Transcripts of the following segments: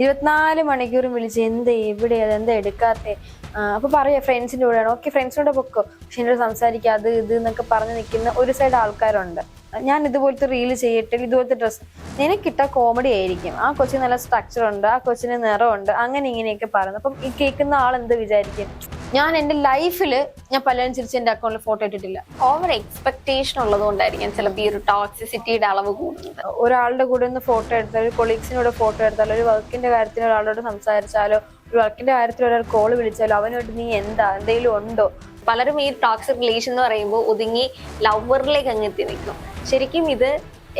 ഇരുപത്തിനാല് മണിക്കൂറും വിളിച്ച് എന്ത് എവിടെ അത് എന്താ എടുക്കാത്ത? അപ്പൊ പറയാ ഫ്രണ്ട്സിന്റെ കൂടെയാണ്. ഓക്കെ ഫ്രണ്ട്സിനോട് പൊക്കോ. പക്ഷെ എന്നോട് സംസാരിക്കുക അത് ഇത് എന്നൊക്കെ പറഞ്ഞ് നിൽക്കുന്ന ഒരു സൈഡ് ആൾക്കാരുണ്ട്. ഞാൻ ഇതുപോലത്തെ റീൽ ചെയ്യട്ടെ ഇതുപോലത്തെ ഡ്രസ്സ് നിനക്കിട്ട കോമഡി ആയിരിക്കും. ആ കൊച്ചിന് നല്ല സ്ട്രക്ചർ ഉണ്ട് ആ കൊച്ചിന് നിറമുണ്ട് അങ്ങനെ ഇങ്ങനെയൊക്കെ പറയുന്നത് അപ്പം ഈ കേൾക്കുന്ന ആൾ എന്ത് വിചാരിക്കും? ഞാൻ എന്റെ ലൈഫിൽ ഞാൻ പലരും ചിരിച്ച് എന്റെ അക്കൗണ്ടിൽ ഫോട്ടോ ഇട്ടിട്ടില്ല. ഓവർ എക്സ്പെക്ടേഷൻ ഉള്ളതുകൊണ്ടായിരിക്കും ചിലപ്പോൾ ഈ ഒരു ടോക്സിസിറ്റിയുടെ അളവ് കൂടുന്നത്. ഒരാളുടെ കൂടെ ഒന്ന് ഫോട്ടോ എടുത്താൽ ഒരു കൊളീഗ്സിനോട് ഫോട്ടോ എടുത്താലോ ഒരു വർക്കിന്റെ കാര്യത്തിൽ ഒരാളോട് സംസാരിച്ചാലോ ഒരു വർക്കിന്റെ കാര്യത്തിൽ ഒരാൾ കോൾ വിളിച്ചാലോ അവനോട് നീ എന്താ എന്തെങ്കിലും ഉണ്ടോ? പലരും ഈ ടോക്സിക് റിലേഷൻ എന്ന് പറയുമ്പോൾ ഒതുങ്ങി ലവറിലേക്ക് അങ്ങ് എത്തി നിൽക്കും. ശരിക്കും ഇത്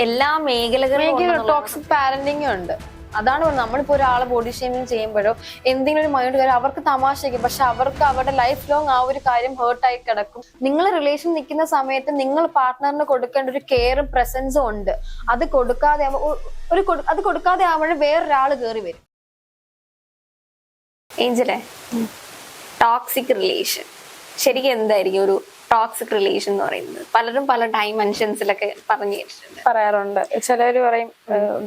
എല്ലാ മേഖലകളിലും ടോക്സിക് പാരന്റിങ് ഉണ്ട്. അതാണ് നമ്മളിപ്പോ ഒരാളെ ബോഡി ഷേമിങ് ചെയ്യുമ്പോഴോ എന്തെങ്കിലും ഒരു മൈൻഡ് കാര്യം അവർക്ക് തമാശയ്ക്ക് പക്ഷെ അവർക്ക് അവരുടെ ലൈഫ് ലോങ് ആ ഒരു കാര്യം ഹേർട്ടായി കിടക്കും. നിങ്ങൾ റിലേഷൻ നിൽക്കുന്ന സമയത്ത് നിങ്ങൾ പാർട്ട്ണറിന് കൊടുക്കേണ്ട ഒരു കെയറും പ്രസൻസും ഉണ്ട്. അത് കൊടുക്കാതെ ഒരു അത് കൊടുക്കാതെ ആവുമ്പോഴും വേറൊരാൾ കയറി വരും. ഏഞ്ചലേ? ടോക്സിക് റിലേഷൻ ശരിക്കും എന്തായിരിക്കും ഒരു ടോക്സിക് റിലേഷൻ എന്ന് പറയുന്നത്. പലരും പല ഡൈമെൻഷൻസിലൊക്കെ പറഞ്ഞു കേട്ടിട്ടുണ്ട്. പറയാറുണ്ട്. ചിലർ പറയും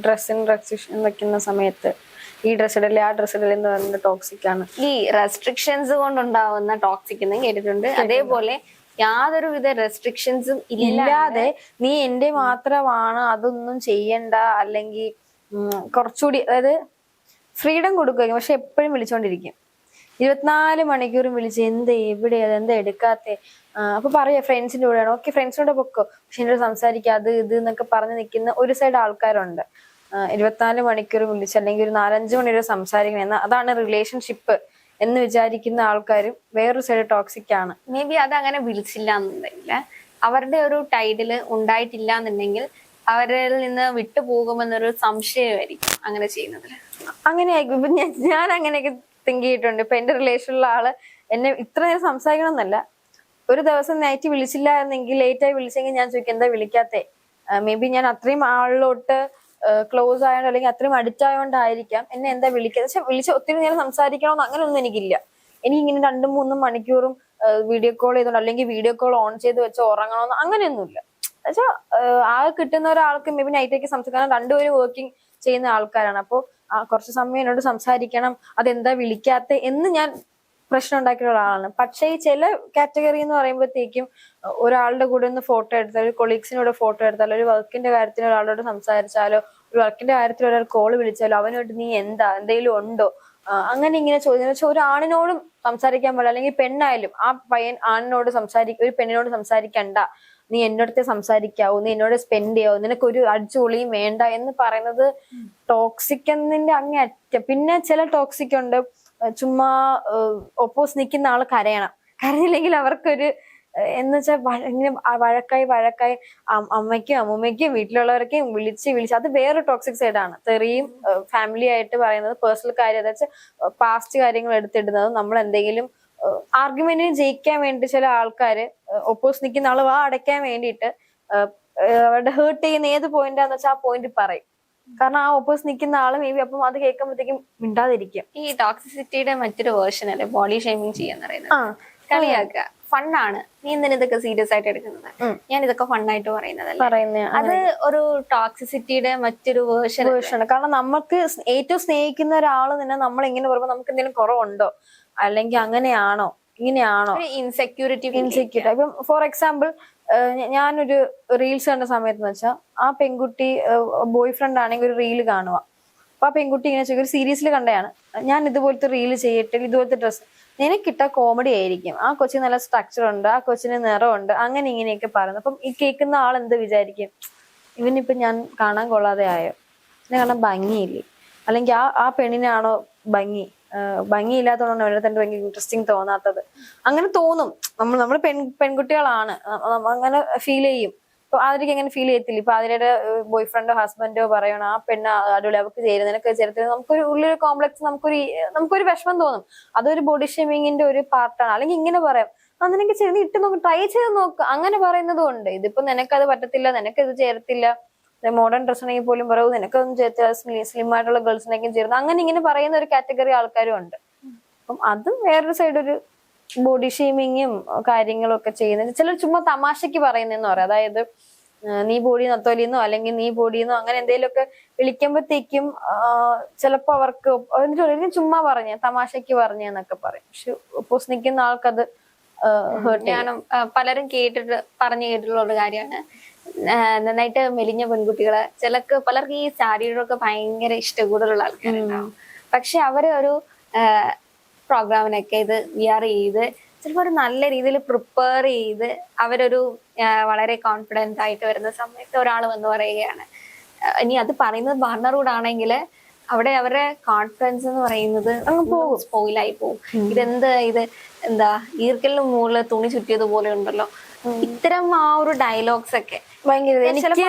ഡ്രസ്സിന് റെസ്ട്രിക്ഷൻ വെക്കുന്ന സമയത്ത് ഈ ഡ്രസ് ഇടല്ലേ ആ ഡ്രസ് ഇടല്ലേ എന്ന് പറയുന്നത് ടോക്സിക് ആണ്. ഈ റെസ്ട്രിക്ഷൻസ് കൊണ്ടുണ്ടാവുന്ന ടോക്സിക് എന്ന് കേട്ടിട്ടുണ്ട്. അതേപോലെ യാതൊരു വിധ റെസ്ട്രിക്ഷൻസും ഇല്ലാതെ ഇല്ലാതെ നീ എന്റെ മാത്രമാണ് അതൊന്നും ചെയ്യണ്ട അല്ലെങ്കിൽ കുറച്ചുകൂടി അതായത് ഫ്രീഡം കൊടുക്കുക പക്ഷെ എപ്പോഴും വിളിച്ചോണ്ടിരിക്കും. ഇരുപത്തിനാല് മണിക്കൂറും വിളിച്ച് എന്ത് എവിടെ അത് എന്താ എടുക്കാത്തെ? അപ്പൊ പറയാ ഫ്രണ്ട്സിന്റെ കൂടെയാണ്. ഓക്കെ ഫ്രണ്ട്സിനോട് പൊക്കോ. പക്ഷെ എന്നോട് സംസാരിക്കുക അത് ഇത് എന്നൊക്കെ പറഞ്ഞ് നിൽക്കുന്ന ഒരു സൈഡ് ആൾക്കാരുണ്ട്. ഇരുപത്തിനാല് മണിക്കൂർ വിളിച്ച് അല്ലെങ്കിൽ ഒരു നാലഞ്ച് മണി വരെ സംസാരിക്കണം എന്ന അതാണ് റിലേഷൻഷിപ്പ് എന്ന് വിചാരിക്കുന്ന ആൾക്കാരും വേറൊരു സൈഡ് ടോക്സിക് ആണ്. മേ ബി അത് അങ്ങനെ വിളിച്ചില്ല എന്നുണ്ടെങ്കിൽ അവരുടെ ഒരു ടൈഡിൽ ഉണ്ടായിട്ടില്ല എന്നുണ്ടെങ്കിൽ അവരിൽ നിന്ന് വിട്ടുപോകുമെന്നൊരു സംശയമായിരിക്കും അങ്ങനെ ചെയ്യുന്നതിൽ അങ്ങനെയായിരിക്കും. ഞാൻ അങ്ങനെയൊക്കെ തിങ്ക് ചെയ്തിട്ടുണ്ട് ഇപ്പൊ എന്റെ റിലേഷനിലുള്ള ആൾ എന്നെ ഇത്ര നേരം സംസാരിക്കണം എന്നല്ല ഒരു ദിവസം നൈറ്റ് വിളിച്ചില്ല എന്നെങ്കിൽ ലേറ്റ് ആയി വിളിച്ചെങ്കിൽ ഞാൻ ചോദിക്കും എന്താ വിളിക്കാത്തേ? മേ ബി ഞാൻ അത്രയും ആളിലോട്ട് ക്ലോസ് ആയതുകൊണ്ട് അല്ലെങ്കിൽ അത്രയും അഡിക്റ്റ് ആയതുകൊണ്ടായിരിക്കാം എന്നെ എന്താ വിളിക്കാതെ പക്ഷെ വിളിച്ച് ഒത്തിരി നേരം സംസാരിക്കണമെന്ന് അങ്ങനെയൊന്നും എനിക്കില്ല. എനിക്ക് ഇങ്ങനെ രണ്ടും മൂന്നും മണിക്കൂറും വീഡിയോ കോൾ ചെയ്തോണ്ട് അല്ലെങ്കിൽ വീഡിയോ കോൾ ഓൺ ചെയ്ത് വെച്ച് ഉറങ്ങണമെന്ന് അങ്ങനെയൊന്നുമില്ല. എന്നുവെച്ചാൽ ആ കിട്ടുന്ന ഒരാൾക്ക് മേ ബി നൈറ്റേക്ക് സംസാരിക്കണം രണ്ടുപേരും വർക്കിംഗ് ചെയ്യുന്ന ആൾക്കാരാണ്. അപ്പോൾ കുറച്ച് സമയം എന്നോട് സംസാരിക്കണം അതെന്താ വിളിക്കാത്ത എന്ന് ഞാൻ പ്രശ്നം ഉണ്ടാക്കിയ ഒരാളാണ്. പക്ഷേ ഈ ചില കാറ്റഗറി എന്ന് പറയുമ്പോഴത്തേക്കും ഒരാളുടെ കൂടെ ഒന്ന് ഫോട്ടോ എടുത്താൽ കൊളീഗ്സിനോട് ഫോട്ടോ എടുത്താലോ ഒരു വർക്കിന്റെ കാര്യത്തിൽ ഒരാളോട് സംസാരിച്ചാലോ ഒരു വർക്കിന്റെ കാര്യത്തിൽ ഒരാൾ കോൾ വിളിച്ചാലോ അവനോട് നീ എന്താ എന്തെങ്കിലും ഉണ്ടോ? അങ്ങനെ ഇങ്ങനെ ചോദിക്കുന്നത് വെച്ചാൽ ഒരു ആണിനോടും സംസാരിക്കാൻ പാടില്ല. അല്ലെങ്കിൽ പെണ്ണായാലും ആ പയ്യൻ ആണിനോട് സംസാരിക്ക ഒരു പെണ്ണിനോട് സംസാരിക്കണ്ട. നീ എന്നോടത്തെ സംസാരിക്കാവൂ നീ എന്നോട് സ്പെൻഡ് ചെയ്യാവൂ നിനക്ക് ഒരു അടിച്ചുപൊളിയും വേണ്ട എന്ന് പറയുന്നത് ടോക്സിക് എന്നതിന്റെ അങ്ങേ പിന്നെ ചില ടോക്സിക് ഉണ്ട്. ചുമ്മാ ഒപ്പോസ് നിൽക്കുന്ന ആൾ കരയണം. കരയില്ലെങ്കിൽ അവർക്കൊരു എന്ന് വെച്ചാൽ ഇങ്ങനെ വഴക്കായി വഴക്കായി അമ്മയ്ക്കും അമ്മൂമ്മയ്ക്കും വീട്ടിലുള്ളവർക്കും വിളിച്ച് വിളിച്ച് അത് വേറെ ടോക്സിക് സൈഡാണ് തെറിയും ഫാമിലി ആയിട്ട് പറയുന്നത് പേഴ്സണൽ കാര്യം എന്താ വെച്ചാൽ പാസ്റ്റ് കാര്യങ്ങൾ എടുത്തിടുന്നത് നമ്മൾ എന്തെങ്കിലും ആർഗ്യുമെന്റിന് ജയിക്കാൻ വേണ്ടി ചില ആൾക്കാര് ഒപ്പോസ് നിൽക്കുന്ന ആൾ വാ അടയ്ക്കാൻ വേണ്ടിയിട്ട് അവരുടെ ഹേർട്ട് ചെയ്യുന്ന ഏത് പോയിന്റാന്ന് വെച്ചാൽ ആ പോയിന്റ് പറയും. കാരണം ആ ഒപ്പോസ് നിൽക്കുന്ന ആൾ മേ ബി അപ്പം അത് കേൾക്കുമ്പോഴത്തേക്കും മിണ്ടാതിരിക്കും. ഈ ടോക്സിസിറ്റിയുടെ മറ്റൊരു വേർഷൻ അല്ലെ? ബോഡി ഷേമിങ് ചെയ്യാന്ന് പറയുന്നത്. കളിയാക്കുക. ഫണ്ണാണ് നീ എന്തിനാ ഇതൊക്കെ സീരിയസ് ആയിട്ട് എടുക്കുന്നത്? ഞാൻ ഇതൊക്കെ ഫണ്ണായിട്ട് പറയുന്നത് പറയുന്ന അത് ഒരു ടോക്സിസിറ്റിയുടെ മറ്റൊരു വേർഷൻ വേർഷൻ കാരണം നമുക്ക് ഏറ്റവും സ്നേഹിക്കുന്ന ഒരാൾ തന്നെ നമ്മൾ എങ്ങനെ പറയുമ്പോൾ നമുക്ക് എന്തെങ്കിലും കുറവുണ്ടോ? അല്ലെങ്കിൽ അങ്ങനെയാണോ? ഇങ്ങനെയാണോ? ഇൻസെക്യൂരിറ്റി ഇൻസെക്യൂരിറ്റി ഇപ്പം ഫോർ എക്സാമ്പിൾ ഞാനൊരു റീൽസ് കണ്ട സമയത്ത് എന്ന് വെച്ചാൽ ആ പെൺകുട്ടി ബോയ് ഫ്രണ്ട് ആണെങ്കിൽ ഒരു റീൽ കാണുക. അപ്പൊ ആ പെൺകുട്ടി ഇങ്ങനെ ചോദിക്കും ഒരു സീരീസിൽ കണ്ടതാണ് ഞാൻ ഇതുപോലത്തെ റീൽ ചെയ്യട്ടെ ഇതുപോലത്തെ ഡ്രസ്സ് നിനക്കിട്ട കോമഡി ആയിരിക്കും. ആ കൊച്ചിന് നല്ല സ്ട്രക്ചർ ഉണ്ട് ആ കൊച്ചിന് നിറമുണ്ട് അങ്ങനെ ഇങ്ങനെയൊക്കെ പറയുന്നു. അപ്പം ഈ കേൾക്കുന്ന ആൾ എന്ത് വിചാരിക്കും? ഇവനിപ്പൊ ഞാൻ കാണാൻ കൊള്ളാതെ ആയോ? എന്നെ കാണാൻ ഭംഗിയില്ലേ? അല്ലെങ്കിൽ ആ ആ പെണ്ണിനാണോ ഭംഗി? ഭംഗിയില്ലാത്തതുകൊണ്ടാണ് തന്നെ ഭയങ്കര ഇൻട്രസ്റ്റിംഗ് തോന്നാത്തത്. അങ്ങനെ തോന്നും. നമ്മൾ നമ്മൾ പെൺ പെൺകുട്ടികളാണ്. അങ്ങനെ ഫീൽ ചെയ്യും. ഇപ്പൊ ആതിരക്ക് എങ്ങനെ ഫീൽ ചെയ്യത്തില്ല. ഇപ്പൊ ആതിരയുടെ ബോയ് ഫ്രണ്ടോ ഹസ്ബൻഡോ പറയണം ആ പെണ്ണ് അടിപൊളി അവർക്ക് ചേരുന്നതിനൊക്കെ നിനക്ക് ചേരത്തില്ല. നമുക്കൊരു ഉള്ളിലൊരു കോംപ്ലക്സ് നമുക്കൊരു നമുക്കൊരു വിഷമം തോന്നും. അതൊരു ബോഡി ഷേമിങ്ങിന്റെ ഒരു പാർട്ടാണ് അല്ലെങ്കിൽ ഇങ്ങനെ പറയാം. ആ നിനക്ക് ചെറിയ ഇട്ട് നോക്ക് ട്രൈ ചെയ്ത് നോക്ക്. അങ്ങനെ പറയുന്നതും ഉണ്ട്. ഇതിപ്പോ നിനക്കത് പറ്റത്തില്ല നിനക്ക് ഇത് ചേരത്തില്ല. മോഡേൺ ഡ്രസ് ആണെങ്കിൽ പോലും പറയൂ നിനക്കൊന്നും ചേർത്ത് സ്ലിം ആയിട്ടുള്ള ഗേൾസിനൊക്കെ ചേർന്ന്. അങ്ങനെ ഇങ്ങനെ പറയുന്ന ഒരു കാറ്റഗറി ആൾക്കാരും ഉണ്ട്. അപ്പം അതും വേറൊരു സൈഡ് ഒരു ബോഡി ഷെയ്മിങ്ങും കാര്യങ്ങളും ഒക്കെ ചെയ്യുന്നത്. ചിലർ ചുമ്മാ തമാശക്ക് പറയുന്നതെന്ന് പറയാം. അതായത് നീ ബോഡി നത്തോലിന്നോ? അല്ലെങ്കിൽ നീ ബോഡിന്നോ അങ്ങനെ എന്തെങ്കിലുമൊക്കെ വിളിക്കുമ്പോഴത്തേക്കും ചിലപ്പോ അവർക്ക് എന്നിട്ട് ചുമ്മാ പറഞ്ഞ തമാശക്ക് പറഞ്ഞെന്നൊക്കെ പറയും. പക്ഷെ ഒപ്പോസ് നിൽക്കുന്ന ആൾക്കത് ഹേർട്ട് ഞാനും പലരും കേട്ടിട്ട് പറഞ്ഞു കേട്ടിട്ടുള്ള ഒരു കാര്യമാണ്. നന്നായിട്ട് മെലിഞ്ഞ പെൺകുട്ടികൾ. ചിലക്ക് പലർക്ക് ഈ സാരിയോടൊക്കെ ഭയങ്കര ഇഷ്ടകൂടുതലുള്ള ആൾക്കാരുണ്ടാവും. പക്ഷെ അവർ ഒരു പ്രോഗ്രാമിനൊക്കെ ഇത് വിയർ ചെയ്ത് ചിലപ്പോൾ ഒരു നല്ല രീതിയിൽ പ്രിപ്പയർ ചെയ്ത് അവരൊരു വളരെ കോൺഫിഡന്റ് ആയിട്ട് വരുന്ന സമയത്ത് ഒരാൾ വന്ന് പറയുകയാണ്. ഇനി അത് പറയുന്നത് പാർട്ണറോട് ആണെങ്കിൽ അവിടെ അവരുടെ കോൺഫിഡൻസ് എന്ന് പറയുന്നത് പോകും. സ്പോയിലായി പോകും. ഇതെന്ത് ഇത്? എന്താ? ഈർക്കലിന് മുകളിൽ തുണി ചുറ്റിയതുപോലെ ഉണ്ടല്ലോ. ഇത്തരം ആ ഒരു ഡയലോഗ്സ് ഒക്കെ ഭയങ്കര എനിക്ക്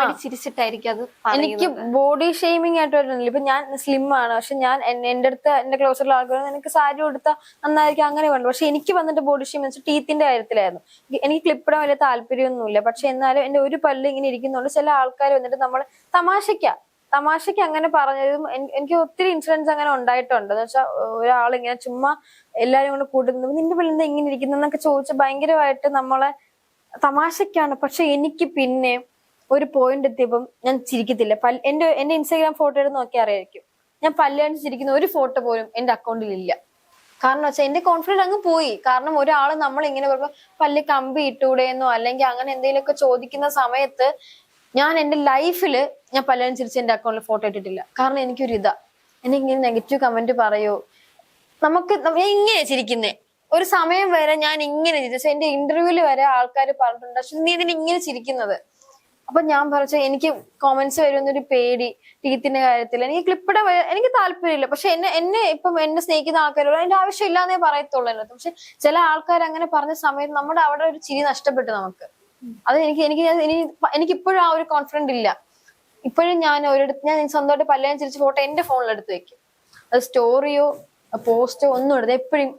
വേണ്ടി ചിരിച്ചിട്ടായിരിക്കും അത് എനിക്ക് ബോഡി ഷെയ്മിങ് ആയിട്ട് വരുന്നില്ല. ഇപ്പൊ ഞാൻ സ്ലിം ആണ്. പക്ഷെ ഞാൻ എന്റെ അടുത്ത് എന്റെ ക്ലോസിലുള്ള ആൾക്കാർ എനിക്ക് സാരി കൊടുത്താൽ നന്നായിരിക്കും അങ്ങനെ വേണ്ട. പക്ഷെ എനിക്ക് വന്നിട്ട് ബോഡി ഷെയ്മിങ് വെച്ചാൽ ടീത്തിന്റെ കാര്യത്തിലായിരുന്നു. എനിക്ക് ക്ലിപ്പിടാൻ വലിയ താല്പര്യമൊന്നുമില്ല. പക്ഷെ എന്നാലും എന്റെ ഒരു പല്ല് ഇങ്ങനെ ഇരിക്കുന്നുണ്ട്. ചില ആൾക്കാർ വന്നിട്ട് നമ്മൾ തമാശയ്ക്ക. തമാശയ്ക്ക് അങ്ങനെ പറഞ്ഞതും എനിക്ക് ഒത്തിരി ഇൻസിഡൻസ് അങ്ങനെ ഉണ്ടായിട്ടുണ്ട്. എന്ന് വെച്ചാൽ ഒരാൾ ഇങ്ങനെ ചുമ്മാ എല്ലാരും കൂടെ കൂട്ടുന്നത് നിന്റെ പല്ല് എന്താ ഇങ്ങനെ ഇരിക്കുന്നതെന്നൊക്കെ ചോദിച്ച് ഭയങ്കരമായിട്ട് നമ്മളെ തമാശക്കാണ്. പക്ഷെ എനിക്ക് പിന്നെ ഒരു പോയിന്റ് എത്തിയപ്പം ഞാൻ ചിരിക്കത്തില്ല. പല്ല് എന്റെ എന്റെ ഇൻസ്റ്റാഗ്രാം ഫോട്ടോ എടുത്ത് നോക്കി അറിയായിരിക്കും. ഞാൻ പല്ലാണ് ചിരിക്കുന്ന ഒരു ഫോട്ടോ പോലും എന്റെ അക്കൗണ്ടിൽ ഇല്ല. കാരണം വെച്ചാൽ എന്റെ കോൺഫിഡൻസ് അങ്ങ് പോയി. കാരണം ഒരാൾ നമ്മൾ ഇങ്ങനെ പറയുമ്പോൾ പല്ല് കമ്പി ഇട്ടൂടെയെന്നോ അല്ലെങ്കിൽ അങ്ങനെ എന്തെങ്കിലുമൊക്കെ ചോദിക്കുന്ന സമയത്ത് ഞാൻ എന്റെ ലൈഫിൽ ഞാൻ പല്ലാണ് ചിരിച്ച് എന്റെ അക്കൗണ്ടിൽ ഫോട്ടോ ഇട്ടിട്ടില്ല. കാരണം എനിക്കൊരു ഇതാ എന്നെ ഇങ്ങനെ നെഗറ്റീവ് കമന്റ് പറയോ നമുക്ക് ഇങ്ങനെ ചിരിക്കുന്നേ. ഒരു സമയം വരെ ഞാൻ ഇങ്ങനെ ചിരിച്ചു. എന്റെ ഇന്റർവ്യൂവിൽ വരെ ആൾക്കാർ പറഞ്ഞിട്ടുണ്ട്. പക്ഷെ നീ ഇതിന് ഇങ്ങനെ ചിരിക്കുന്നത്. അപ്പൊ ഞാൻ പറഞ്ഞു എനിക്ക് കോമന്റ്സ് വരുന്നൊരു പേടി ടീത്തിന്റെ കാര്യത്തിൽ. എനിക്ക് ക്ലിപ്പിടെ എനിക്ക് താല്പര്യമില്ല. പക്ഷെ എന്നെ എന്നെ ഇപ്പം എന്നെ സ്നേഹിക്കുന്ന ആൾക്കാരോട് അതിന്റെ ആവശ്യമില്ലാന്നേ പറയത്തുള്ളൂ എന്നത് പക്ഷെ ചില ആൾക്കാർ അങ്ങനെ പറഞ്ഞ സമയത്ത് നമ്മുടെ അവിടെ ഒരു ചിരി നഷ്ടപ്പെട്ടു നമുക്ക്. അത് എനിക്ക് എനിക്ക് എനിക്ക് ഇപ്പോഴും ആ ഒരു കോൺഫിഡന്റ് ഇല്ല. ഇപ്പോഴും ഞാൻ ഒരിടത്ത് ഞാൻ സ്വന്തമായിട്ട് പല്ലാൻ ചിരിച്ച് ഫോട്ടോ എന്റെ ഫോണിൽ എടുത്ത് വെക്കും. അത് സ്റ്റോറിയോ പോസ്റ്റോ ഒന്നും എടുത്ത് എപ്പോഴും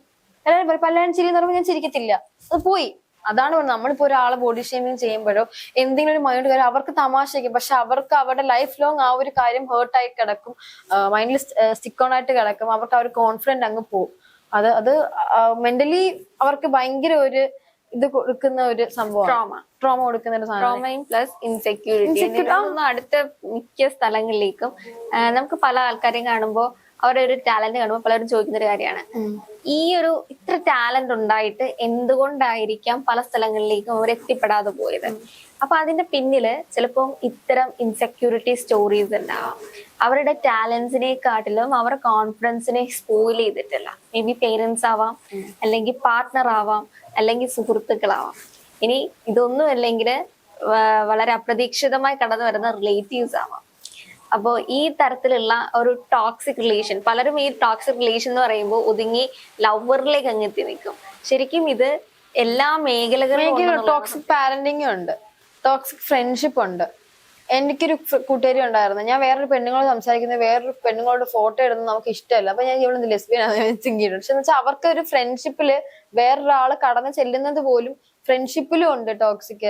എല്ലാവരും പറയും പല്ലാൻ ചിരി എന്ന് പറയുമ്പോൾ ഞാൻ ചിരിക്കത്തില്ല. അത് പോയി. അതാണ് പറഞ്ഞത്. നമ്മളിപ്പോ ഒരാളെ ബോഡി ഷേമിങ് ചെയ്യുമ്പോഴോ എന്തെങ്കിലും ഒരു മൈൻഡ് കാര്യം അവർക്ക് തമാശയ്ക്കും പക്ഷെ അവർക്ക് അവരുടെ ലൈഫ് ലോങ് ആ ഒരു കാര്യം ഹേർട്ടായി കിടക്കും. മൈൻഡിൽ സ്റ്റിക്ക് ഓൺ ആയിട്ട് കിടക്കും. അവർക്ക് ആ ഒരു അങ്ങ് പോകും അത് അത് മെന്റലി അവർക്ക് ഭയങ്കര ഒരു ഇത് കൊടുക്കുന്ന ഒരു സംഭവം ട്രോമ ട്രോമ കൊടുക്കുന്ന ഒരു സംഭവം ട്രോമയും പ്ലസ് ഇൻസെക്യൂരിറ്റി അടുത്ത മിക്ക സ്ഥലങ്ങളിലേക്കും നമുക്ക് പല ആൾക്കാരെയും കാണുമ്പോൾ അവരുടെ ഒരു ടാലന്റ് കാണുമ്പോൾ പലരും ചോദിക്കുന്ന ഒരു കാര്യമാണ് ഈ ഒരു ഇത്ര ടാലന്റ് ഉണ്ടായിട്ട് എന്തുകൊണ്ടായിരിക്കാം പല സ്ഥലങ്ങളിലേക്കും അവർ എത്തിപ്പെടാതെ പോയത്? അപ്പൊ അതിന്റെ പിന്നിൽ ചിലപ്പോൾ ഇത്തരം ഇൻസെക്യൂരിറ്റി സ്റ്റോറീസ് ഉണ്ടാവാം. അവരുടെ ടാലൻസിനെക്കാട്ടിലും അവരുടെ കോൺഫിഡൻസിനെ സ്പോയിൽ ചെയ്തിട്ടില്ല. മേ ബി പേരൻസ് ആവാം അല്ലെങ്കിൽ പാർട്ട്ണർ ആവാം അല്ലെങ്കിൽ സുഹൃത്തുക്കളാവാം. ഇനി ഇതൊന്നും അല്ലെങ്കിൽ വളരെ അപ്രതീക്ഷിതമായി കടന്നു വരുന്ന റിലേറ്റീവ്സ് ആവാം. അപ്പോ ഈ തരത്തിലുള്ള ഒരു ടോക്സിക് റിലേഷൻ പലരും ഈ ടോക്സിക് റിലേഷൻ എന്ന് പറയുമ്പോൾ ഒതുങ്ങി ലവറിലേക്ക് അങ്ങ് എത്തി നിൽക്കും. ശരിക്കും ഇത് എല്ലാ മേഖലകളിലും. ടോക്സിക് പാരന്റിങ് ഉണ്ട്. ടോക്സിക് ഫ്രണ്ട്ഷിപ്പ് ഉണ്ട്. എനിക്കൊരു കൂട്ടുകാരി ഉണ്ടായിരുന്നു. ഞാൻ വേറൊരു പെണ്ണുങ്ങളോട് സംസാരിക്കുന്നത് വേറൊരു പെണ്ണുങ്ങളോട് ഫോട്ടോ ഇടുന്നത് നമുക്ക് ഇഷ്ടമല്ല. അപ്പൊ ഞാൻ ഇവിടെ ലെസ്ബിയനാണെന്ന് തിങ്കിയിട്ടുണ്ട് പക്ഷെ വെച്ചാൽ അവർക്ക് ഒരു ഫ്രണ്ട്ഷിപ്പിൽ വേറൊരാൾ കടന്നു ചെല്ലുന്നത് പോലും ഫ്രണ്ട്ഷിപ്പിലും ഉണ്ട് ടോക്സിക്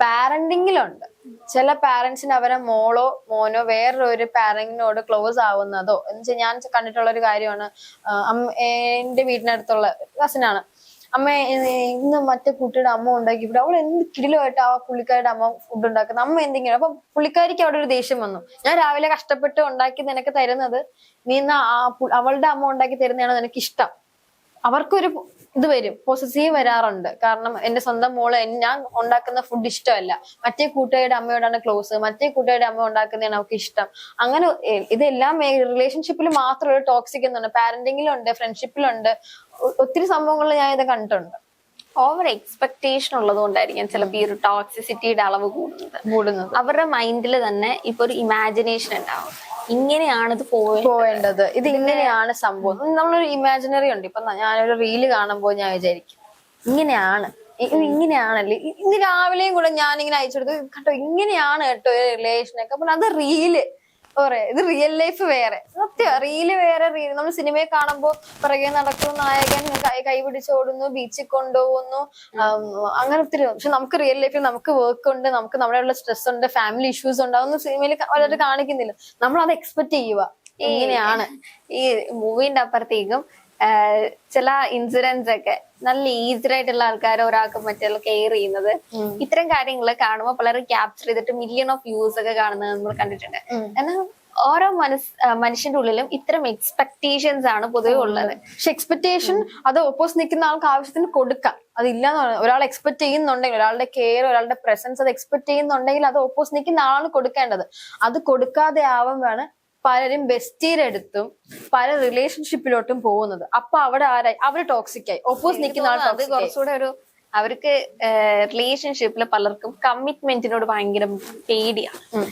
പാരന്റിങ്ങിലുണ്ട്. ചില പാരന്റ്സിന് അവരെ മോളോ മോനോ വേറൊരു പാരന്റിനോട് ക്ലോസ് ആവുന്നതോ എന്ന് വെച്ചാൽ ഞാൻ കണ്ടിട്ടുള്ള ഒരു കാര്യമാണ് എന്റെ വീടിനടുത്തുള്ള കസിനാണ് അമ്മ ഇന്ന് മറ്റേ കുട്ടിയുടെ അമ്മ ഉണ്ടാക്കി ഇവിടെ അവൾ എന്ത് കിടിലുമായിട്ട് ആ പുള്ളിക്കാരുടെ അമ്മ ഫുഡ് ഉണ്ടാക്കുന്നത്. അമ്മ എന്തെങ്കിലും അപ്പൊ പുള്ളിക്കാരിക്ക് അവിടെ ഒരു ദേഷ്യം വന്നു. ഞാൻ രാവിലെ കഷ്ടപ്പെട്ട് ഉണ്ടാക്കി നിനക്ക് തരുന്നത് നീ ഇന്ന് ആ അവളുടെ അമ്മ ഉണ്ടാക്കി തരുന്നതാണ് നിനക്ക് ഇഷ്ടം അവർക്കൊരു ഇത് വരും പോസിറ്റീവ് വരാറുണ്ട്. കാരണം എന്റെ സ്വന്തം മോൾ ഞാൻ ഉണ്ടാക്കുന്ന ഫുഡ് ഇഷ്ടമല്ല. മറ്റേ കൂട്ടുകാരുടെ അമ്മയോടാണ് ക്ലോസ് മറ്റേ കൂട്ടുകാരുടെ അമ്മ ഉണ്ടാക്കുന്നതാണ് അവർക്ക് ഇഷ്ടം. അങ്ങനെ ഇതെല്ലാം റിലേഷൻഷിപ്പിൽ മാത്രമല്ല ടോക്സിക് എന്നുണ്ട് പാരന്റിങ്ങിലുണ്ട് ഫ്രണ്ട്ഷിപ്പിലുണ്ട് ഒത്തിരി സംഭവങ്ങളിൽ ഞാൻ ഇത് കണ്ടിട്ടുണ്ട്. ഓവർ എക്സ്പെക്ടേഷൻ ഉള്ളത് കൊണ്ടായിരിക്കും ചിലപ്പോൾ ഈ ഒരു ടോക്സിസിറ്റിയുടെ അളവ് കൂടുന്നത്. കൂടുന്നത്. അവരുടെ മൈൻഡിൽ തന്നെ ഇപ്പൊ ഒരു ഇമാജിനേഷൻ ഉണ്ടാവും. ഇങ്ങനെയാണ് ഇത് പോവേണ്ടത്. ഇത് ഇങ്ങനെയാണ് സംഭവം. നമ്മളൊരു ഇമാജിനറി ഉണ്ട്. ഇപ്പൊ ഞാനൊരു റീൽ കാണുമ്പോൾ ഞാൻ വിചാരിക്കും ഇങ്ങനെയാണ് ഇങ്ങനെയാണല്ലേ? ഇന്ന് രാവിലെയും കൂടെ ഞാൻ ഇങ്ങനെ അയച്ചു കൊടുത്തു. കേട്ടോ ഇങ്ങനെയാണ് കേട്ടോ റിലേഷനൊക്കെ അപ്പൊ അത് റീൽ പറയാ ഇത് റിയൽ ലൈഫ് വേറെ. സത്യം റീൽ വേറെ റീൽ നമ്മൾ സിനിമയെ കാണുമ്പോൾ പിറകെ നടക്കുന്നു നായകൻ കൈ കൈപിടിച്ച് ഓടുന്നു ബീച്ചിൽ കൊണ്ടുപോകുന്നു. അങ്ങനെ ഒത്തിരി പക്ഷെ നമുക്ക് റിയൽ ലൈഫിൽ നമുക്ക് വർക്ക് ഉണ്ട് നമുക്ക് നമ്മുടെ ഉള്ള സ്ട്രെസ് ഉണ്ട് ഫാമിലി ഇഷ്യൂസ് ഉണ്ട് അതൊന്നും സിനിമയിൽ വളരെ കാണിക്കുന്നില്ല. നമ്മൾ അത് എക്സ്പെക്ട് ചെയ്യുക ഇങ്ങനെയാണ് ഈ മൂവിന്റെ അപ്പുറത്തേക്കും ചില ഇൻസിഡൻസ് ഒക്കെ നല്ല ഈസി ആയിട്ടുള്ള ആൾക്കാർ ഒരാൾക്ക് മറ്റുള്ള കെയർ ചെയ്യുന്നത്. ഇത്തരം കാര്യങ്ങൾ കാണുമ്പോൾ പലരും ക്യാപ്ചർ ചെയ്തിട്ട് മില്യൺ ഓഫ് വ്യൂസ് ഒക്കെ കാണുന്നത് നമ്മൾ കണ്ടിട്ടുണ്ട്. എന്നാൽ ഓരോ മനസ് മനുഷ്യന്റെ ഉള്ളിലും ഇത്തരം എക്സ്പെക്ടേഷൻസ് ആണ് പൊതുവെ ഉള്ളത്. പക്ഷെ എക്സ്പെക്ടേഷൻ അത് ഓപ്പോസിറ്റ് നിൽക്കുന്ന ആൾക്ക് ആവശ്യത്തിന് കൊടുക്കാം. അതില്ല ഒരാൾ എക്സ്പെക്ട് ചെയ്യുന്നുണ്ടെങ്കിൽ ഒരാളുടെ കെയർ ഒരാളുടെ പ്രസൻസ് അത് എക്സ്പെക്ട് ചെയ്യുന്നുണ്ടെങ്കിൽ അത് ഓപ്പോസ് നിൽക്കുന്ന ആളാണ് കൊടുക്കേണ്ടത്. അത് കൊടുക്കാതെ ആവുമ്പോഴാണ് പലരും ബെസ്റ്റീരെടുത്തും പല റിലേഷൻഷിപ്പിലോട്ടും പോകുന്നത്. അപ്പൊ അവിടെ ആരായി അവർ ടോക്സിക് ആയി. ഓപ്പോസ് നിൽക്കുന്ന ആൾ അത് കുറച്ചുകൂടെ ഒരു അവർക്ക് റിലേഷൻഷിപ്പിൽ പലർക്കും കമ്മിറ്റ്മെന്റിനോട് ഭയങ്കര പേടിയാണ്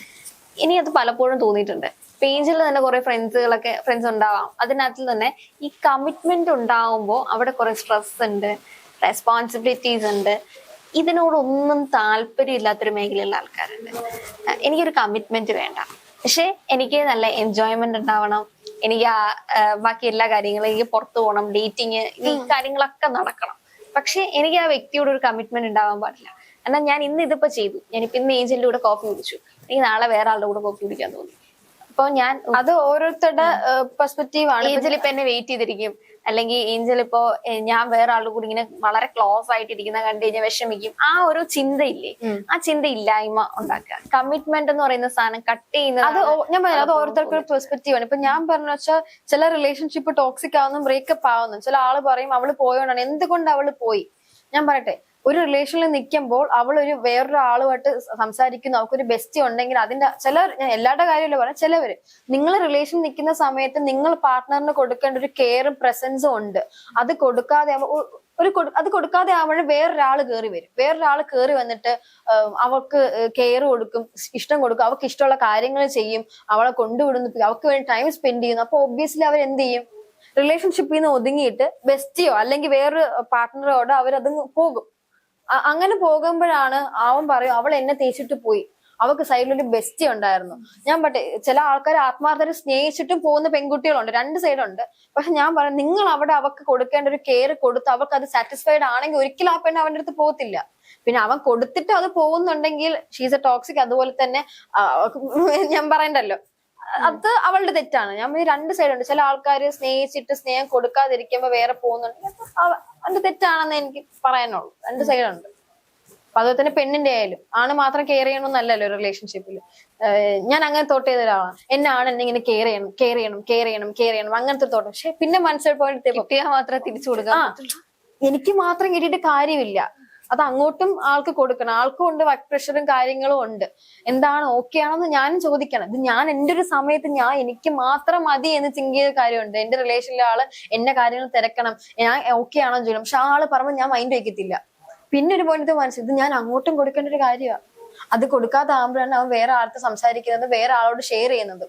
ഇനി അത് പലപ്പോഴും തോന്നിയിട്ടുണ്ട്. പേജിൽ തന്നെ കുറെ ഫ്രണ്ട്സുകളൊക്കെ ഫ്രണ്ട്സ് ഉണ്ടാവാം. അതിനകത്ത് തന്നെ ഈ കമ്മിറ്റ്മെന്റ് ഉണ്ടാവുമ്പോൾ അവിടെ കുറെ സ്ട്രെസ് ഉണ്ട് റെസ്പോൺസിബിലിറ്റീസ് ഉണ്ട്. ഇതിനോടൊന്നും താല്പര്യം ഇല്ലാത്തൊരു മേഖലയിലുള്ള ആൾക്കാരുണ്ട്. എനിക്കൊരു കമ്മിറ്റ്മെന്റ് വേണ്ട. പക്ഷെ എനിക്ക് നല്ല എൻജോയ്മെന്റ് ഉണ്ടാവണം. എനിക്ക് ആ, ബാക്കി എല്ലാ കാര്യങ്ങളും എനിക്ക് പുറത്തു പോകണം ഡേറ്റിങ് ഈ കാര്യങ്ങളൊക്കെ നടക്കണം. പക്ഷെ എനിക്ക് ആ വ്യക്തിയോട് ഒരു കമ്മിറ്റ്മെന്റ് ഉണ്ടാവാൻ പാടില്ല. എന്നാൽ ഞാൻ ഇന്ന് ഇതിപ്പോ ചെയ്തു. ഞാനിപ്പോ ഇന്ന് ഏജന്റിന്റെ കൂടെ കോഫി കുടിച്ചു. എനിക്ക് നാളെ വേറെ ആളുടെ കൂടെ കോഫി കുടിക്കാൻ തോന്നി. അപ്പൊ ഞാൻ അത് ഓരോരുത്തരുടെ പെർസ്പെക്റ്റീവ് ആണ്. ഏജിൽ ഇപ്പൊ എന്നെ വെയിറ്റ് ചെയ്തിരിക്കും. അല്ലെങ്കിൽ ഏഞ്ചൽ ഇപ്പോ ഞാൻ വേറെ ആളുടെ കൂടി ഇങ്ങനെ വളരെ ക്ലോസ് ആയിട്ട് ഇരിക്കുന്ന കണ്ടു കഴിഞ്ഞാൽ വിഷമിക്കും. ആ ഒരു ചിന്തയില്ലേ? ആ ചിന്ത ഇല്ലായ്മ ഉണ്ടാക്കുക. കമ്മിറ്റ്മെന്റ് എന്ന് പറയുന്ന സാധനം കട്ട് ചെയ്യുന്നത് അത് ഞാൻ പറയാം അത് ഓരോരുത്തർക്കും ഒരു പെർസ്പെക്റ്റീവ് ആണ്. ഇപ്പൊ ഞാൻ പറഞ്ഞ വെച്ചാൽ ചില റിലേഷൻഷിപ്പ് ടോക്സിക് ആവുന്നു ബ്രേക്കപ്പ് ആവുന്നു. ചില ആൾ പറയും അവൾ പോയോണ്ടാണ്. എന്തുകൊണ്ട് അവൾ പോയി? ഞാൻ പറയട്ടെ ഒരു റിലേഷനിൽ നിൽക്കുമ്പോൾ അവൾ ഒരു വേറൊരു ആളുമായിട്ട് സംസാരിക്കുന്നു അവൾക്കൊരു ബെസ്റ്റ് ഉണ്ടെങ്കിൽ അതിന്റെ ചില ഞാൻ എല്ലാവരുടെ കാര്യമല്ല പറയാം? ചിലവര്. നിങ്ങൾ റിലേഷൻ നിൽക്കുന്ന സമയത്ത് നിങ്ങൾ പാർട്ട്ണറിന് കൊടുക്കേണ്ട ഒരു കെയറും പ്രസൻസും ഉണ്ട്. അത് കൊടുക്കാതെ ഒരു അത് കൊടുക്കാതെ ആവുമ്പോൾ വേറൊരാൾ കയറി വരും. വേറൊരാൾ കയറി വന്നിട്ട് അവൾക്ക് കെയർ കൊടുക്കും ഇഷ്ടം കൊടുക്കും അവൾക്ക് ഇഷ്ടമുള്ള കാര്യങ്ങൾ ചെയ്യും അവളെ കൊണ്ടുവിടുന്നു അവൾക്ക് വേണ്ടി ടൈം സ്പെൻഡ് ചെയ്യുന്നു. അപ്പൊ ഒബ്വിയസ്ലി അവർ എന്ത് ചെയ്യും? റിലേഷൻഷിപ്പിൽ നിന്ന് ഒതുങ്ങിയിട്ട് ബെസ്റ്റിയോ അല്ലെങ്കിൽ വേറൊരു പാർട്ട്ണറോടോ അവരത് പോകും. അങ്ങനെ പോകുമ്പോഴാണ് അവൻ പറയും അവൾ എന്നെ തേച്ചിട്ട് പോയി. അവൾക്ക് സൈഡിലൊരു ബെസ്റ്റി ഉണ്ടായിരുന്നു. ഞാൻ പറ്റേ ചില ആൾക്കാർ ആത്മാർത്ഥത സ്നേഹിച്ചിട്ടും പോകുന്ന പെൺകുട്ടികളുണ്ട്. രണ്ട് സൈഡുണ്ട് പക്ഷെ ഞാൻ പറയാം നിങ്ങൾ അവിടെ അവൾക്ക് കൊടുക്കേണ്ട ഒരു കെയർ കൊടുത്ത് അവൾക്ക് അത് സാറ്റിസ്ഫൈഡ് ആണെങ്കിൽ ഒരിക്കലും ആ പെണ്ണ് അവന്റെ അടുത്ത് പോകത്തില്ല. പിന്നെ അവൻ കൊടുത്തിട്ട് അത് പോകുന്നുണ്ടെങ്കിൽ ഷീസ് എ ടോക്സിക് അതുപോലെ തന്നെ ഞാൻ പറയണ്ടല്ലോ. അത് അവളുടെ തെറ്റാണ്. ഞാൻ രണ്ട് സൈഡ് ഉണ്ട്. ചില ആൾക്കാർ സ്നേഹിച്ചിട്ട് സ്നേഹം കൊടുക്കാതിരിക്കുമ്പോ വേറെ പോകുന്നുണ്ടെങ്കിൽ അവ- അവന്റെ തെറ്റാണെന്ന് എനിക്ക് പറയാനുള്ളൂ. രണ്ട് സൈഡുണ്ട് അപ്പൊ അതുപോലെ തന്നെ പെണ്ണിന്റെ ആയാലും ആണ് മാത്രം കെയർ ചെയ്യണമെന്നല്ലല്ലോ റിലേഷൻഷിപ്പിൽ ഞാൻ അങ്ങനെ തോട്ട് ചെയ്ത ഒരാളാണ്. എന്നെ ആണ് എന്നെ ഇങ്ങനെ കെയർ ചെയ്യണം കെയർ ചെയ്യണം കെയർ ചെയ്യണം കെയർ ചെയ്യണം. അങ്ങനത്തെ തോട്ട് പക്ഷെ പിന്നെ മനസ്സിൽ പോയിട്ട് മാത്രം മാത്രമേ തിരിച്ചു കൊടുക്കാം എനിക്ക് മാത്രം കിട്ടിയിട്ട് കാര്യമില്ല. അത് അങ്ങോട്ടും ആൾക്ക് കൊടുക്കണം. ആൾക്കും ഉണ്ട് വർക്ക് പ്രഷറും കാര്യങ്ങളും ഉണ്ട്. എന്താണ് ഓക്കെ ആണെന്ന് ഞാനും ചോദിക്കണം. ഇത് ഞാൻ എന്റെ ഒരു സമയത്ത് ഞാൻ എനിക്ക് മാത്രം മതി എന്ന് ചിങ്ക് ചെയ്ത കാര്യമുണ്ട്. എന്റെ റിലേഷനിലെ ആൾ എന്റെ കാര്യങ്ങൾ തിരക്കണം. ഞാൻ ഓക്കെ ആണോ എന്ന് ചോദിക്കണം. പക്ഷെ ആ ആൾ പറയുമ്പോൾ ഞാൻ മൈൻഡ് വയ്ക്കത്തില്ല പിന്നെ ഒരു പോയിന്റ് മനസ്സിൽ ഇത് ഞാൻ അങ്ങോട്ടും കൊടുക്കേണ്ട ഒരു കാര്യമാണ് അത് കൊടുക്കാതെ ആകുമ്പോഴാണ് അവൻ വേറെ ആൾക്ക് സംസാരിക്കുന്നത് വേറെ ആളോട് ഷെയർ ചെയ്യുന്നത്.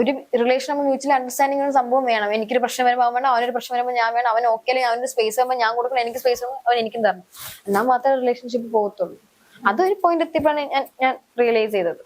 ഒരു റിലേഷൻ നമ്മൾ മ്യൂച്വൽ അണ്ടർസ്റ്റാൻഡിംഗ് ഒരു സംഭവം വേണം. എനിക്കൊരു പ്രശ്നം വരുമ്പോൾ അവൻ വേണം അവനൊരു പ്രശ്നം വരുമ്പോൾ ഞാൻ വേണം. അവൻ ഓക്കെ അല്ലെങ്കിൽ അവന്റെ സ്പേസ് വരുമ്പോൾ ഞാൻ കൊടുക്കണം എനിക്ക് സ്പേസ് വരുമ്പോൾ അവൻ എനിക്കും തരണം. എന്നാൽ മാത്രമേ റിലേഷൻഷിപ്പ് പോകത്തുള്ളൂ. അതൊരു പോയിന്റ് എത്തിയപ്പോഴാണ് ഞാൻ ഞാൻ റിയലൈസ് ചെയ്തത്.